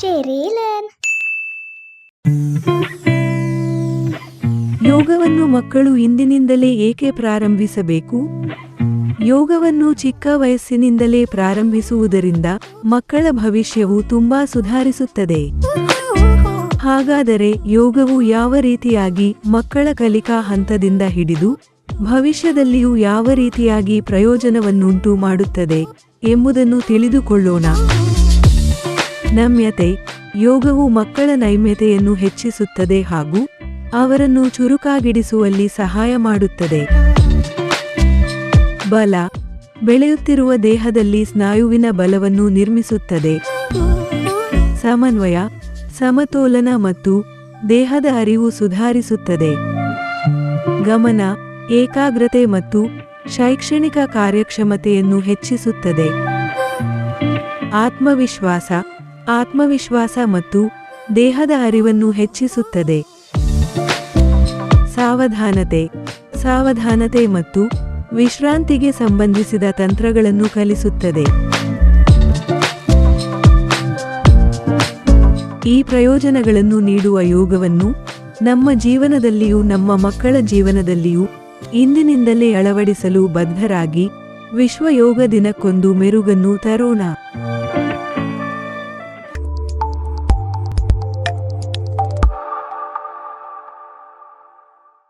Cherryland. ಯೋಗವನ್ನು ಮಕ್ಕಳು ಇಂದಿನಿಂದಲೇ ಏಕೆ ಪ್ರಾರಂಭಿಸಬೇಕು? ಯೋಗವನ್ನು ಚಿಕ್ಕ ವಯಸ್ಸಿನಿಂದಲೇ ಪ್ರಾರಂಭಿಸುವುದರಿಂದ ಮಕ್ಕಳ ಭವಿಷ್ಯವು ತುಂಬಾ ಸುಧಾರಿಸುತ್ತದೆ. ಹಾಗಾದರೆ ಯೋಗವು ಯಾವ ರೀತಿಯಾಗಿ ಮಕ್ಕಳ ಕಲಿಕಾ ಹಂತದಿಂದ ಹಿಡಿದು ಭವಿಷ್ಯದಲ್ಲಿಯೂ ಯಾವ ರೀತಿಯಾಗಿ ಪ್ರಯೋಜನವನ್ನುಂಟು ಮಾಡುತ್ತದೆ ಎಂಬುದನ್ನು ತಿಳಿದುಕೊಳ್ಳೋಣ. ನಮ್ಯತೆ, ಯೋಗವು ಮಕ್ಕಳ ನೈಮ್ಯತೆಯನ್ನು ಹೆಚ್ಚಿಸುತ್ತದೆ ಹಾಗೂ ಅವರನ್ನು ಚುರುಕಾಗಿಡಿಸುವಲ್ಲಿ ಸಹಾಯ ಮಾಡುತ್ತದೆ. ಬಲ, ಬೆಳೆಯುತ್ತಿರುವ ದೇಹದಲ್ಲಿ ಸ್ನಾಯುವಿನ ಬಲವನ್ನು ನಿರ್ಮಿಸುತ್ತದೆ. ಸಮನ್ವಯ, ಸಮತೋಲನ ಮತ್ತು ದೇಹದ ಅರಿವು ಸುಧಾರಿಸುತ್ತದೆ. ಗಮನ, ಏಕಾಗ್ರತೆ ಮತ್ತು ಶೈಕ್ಷಣಿಕ ಕಾರ್ಯಕ್ಷಮತೆಯನ್ನು ಹೆಚ್ಚಿಸುತ್ತದೆ. ಆತ್ಮವಿಶ್ವಾಸ ಆತ್ಮವಿಶ್ವಾಸ ಮತ್ತು ದೇಹದ ಅರಿವನ್ನು ಹೆಚ್ಚಿಸುತ್ತದೆ. ಸಾವಧಾನತೆ ಸಾವಧಾನತೆ ಮತ್ತು ವಿಶ್ರಾಂತಿಗೆ ಸಂಬಂಧಿಸಿದ ತಂತ್ರಗಳನ್ನು ಕಲಿಸುತ್ತದೆ. ಈ ಪ್ರಯೋಜನಗಳನ್ನು ನೀಡುವ ಯೋಗವನ್ನು ನಮ್ಮ ಜೀವನದಲ್ಲಿಯೂ, ನಮ್ಮ ಮಕ್ಕಳ ಜೀವನದಲ್ಲಿಯೂ ಇಂದಿನಿಂದಲೇ ಅಳವಡಿಸಲು ಬದ್ಧರಾಗಿ ವಿಶ್ವ ಯೋಗ ದಿನಕ್ಕೊಂದು ಮೆರುಗನ್ನು ತರೋಣ.